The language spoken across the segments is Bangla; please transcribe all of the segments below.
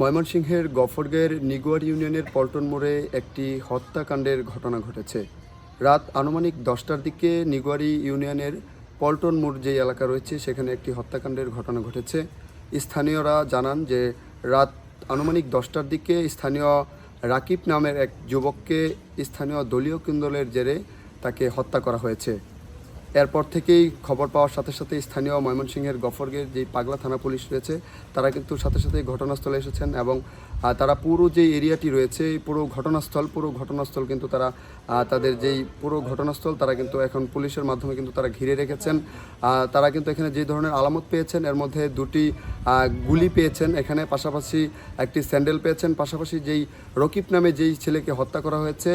ময়মনসিংহের গফরগের নিগুয়ার ইউনিয়নের পল্টন মোড়ে একটি হত্যাকাণ্ডের ঘটনা ঘটেছে। রাত আনুমানিক দশটার দিকে নিগুয়ারি ইউনিয়নের পল্টন মোড় যে এলাকা রয়েছে, সেখানে একটি হত্যাকাণ্ডের ঘটনা ঘটেছে। স্থানীয়রা জানান যে, রাত আনুমানিক দশটার দিকে স্থানীয় রাকিব নামের এক যুবককে স্থানীয় দলীয় কুন্দলের জেরে তাকে হত্যা করা হয়েছে। এরপর থেকেই খবর পাওয়ার সাথে সাথে স্থানীয় ময়মনসিংহের গফরগের যে পাগলা থানা পুলিশ রয়েছে, তারা কিন্তু সাথে সাথে ঘটনাস্থলে এসেছেন এবং তারা পুরো যে এরিয়াটি রয়েছে, পুরো ঘটনাস্থল পুরো ঘটনাস্থল কিন্তু তারা তাদের যেই পুরো ঘটনাস্থল, তারা কিন্তু এখন পুলিশের মাধ্যমে কিন্তু তারা ঘিরে রেখেছেন। তারা কিন্তু এখানে যে ধরনের আলামত পেয়েছেন, এর মধ্যে দুটি গুলি পেয়েছেন। এখানে পাশাপাশি একটি স্যান্ডেল পেয়েছেন। পাশাপাশি যেই রকিব নামে যেই ছেলেকে হত্যা করা হয়েছে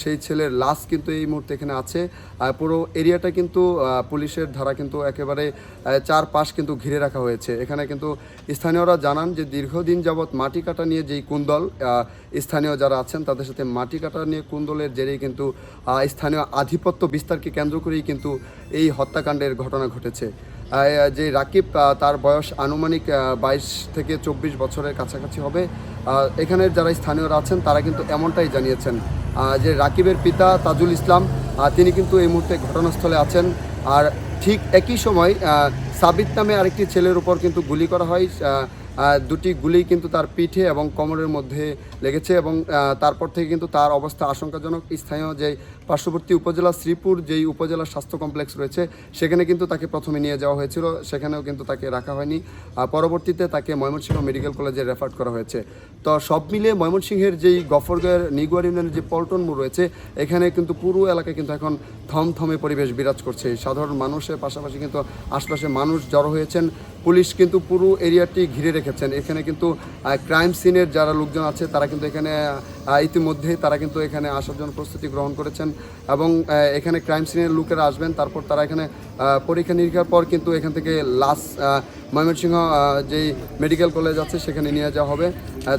সেই ছেলের লাশ কিন্তু এই মুহূর্তে এখানে আছে। পুরো এরিয়াটা কিন্তু পুলিশের ধারা কিন্তু একেবারে চার পাশ কিন্তু ঘিরে রাখা হয়েছে। এখানে কিন্তু স্থানীয়রা জানান যে দীর্ঘদিন যাবৎ মাটি কাটা নিয়ে যেই কুন্দল স্থানীয় যারা আছেন তাদের সাথে মাটি কাটা নিয়ে কুন্দলের জেরেই কিন্তু স্থানীয় আধিপত্য বিস্তারকে কেন্দ্র করেই কিন্তু এই হত্যাকাণ্ডের ঘটনা ঘটেছে। যে রাকিব তার বয়স আনুমানিক বাইশ থেকে চব্বিশ বছরের কাছাকাছি হবে। এখানের যারা স্থানীয়রা আছেন তারা কিন্তু এমনটাই জানিয়েছেন। যে রাকিবের পিতা তাজুল ইসলাম তিনি কিন্তু এই মুহূর্তে ঘটনাস্থলে আছেন। আর ঠিক একই সময় সাবিত নামে আরেকটি ছেলের উপর কিন্তু গুলি করা হয়। দুটি গুলি কিন্তু তার পিঠে এবং কোমরের মধ্যে লেগেছে এবং তারপর থেকে কিন্তু তার অবস্থা আশঙ্কাজনক। স্থানীয় যে পার্শ্ববর্তী উপজেলা শ্রীপুর যেই উপজেলা স্বাস্থ্য কমপ্লেক্স রয়েছে, সেখানে কিন্তু তাকে প্রথমে নিয়ে যাওয়া হয়েছিল। সেখানেও কিন্তু তাকে রাখা হয়নি। পরবর্তীতে তাকে ময়মনসিংহ মেডিকেল কলেজে রেফার করা হয়েছে। তো সব মিলিয়ে ময়মনসিংহের যেই গফরগাঁয়ের নিগুয়ার ইউনিয়নের যে পল্টন মোড় রয়েছে, এখানে কিন্তু পুরো এলাকায় কিন্তু এখন থমথমে পরিবেশ বিরাজ করছে। সাধারণ মানুষের পাশাপাশি কিন্তু আশপাশে মানুষ জড়ো হয়েছেন। পুলিশ কিন্তু পুরো এরিয়াটি ঘিরে রেখেছেন। এখানে কিন্তু ক্রাইম সিনের যারা লোকজন আছে, তারা কিন্তু এখানে ইতিমধ্যেই তারা কিন্তু এখানে আসার জন্য প্রস্তুতি গ্রহণ করেছেন এবং এখানে ক্রাইম সিনের লোকেরা আসবেন, তারপর তারা এখানে পরীক্ষা নিরীক্ষার পর কিন্তু এখান থেকে লাশ ময়মনসিংহ যেই মেডিকেল কলেজ আছে, সেখানে নিয়ে যাওয়া হবে।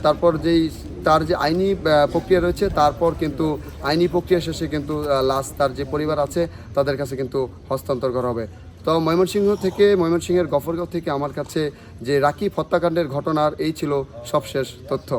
তারপর যেই, তার যে আইনি প্রক্রিয়া রয়েছে, তারপর কিন্তু আইনি প্রক্রিয়া শেষে কিন্তু লাশ তার যে পরিবার আছে, তাদের কাছে কিন্তু হস্তান্তর করা হবে। তো ময়মনসিংহ থেকে, ময়মনসিংহের গফরগাঁও থেকে আমার কাছে যে রাকিব হত্যাকাণ্ডের ঘটনার এই ছিল সবশেষ তথ্য।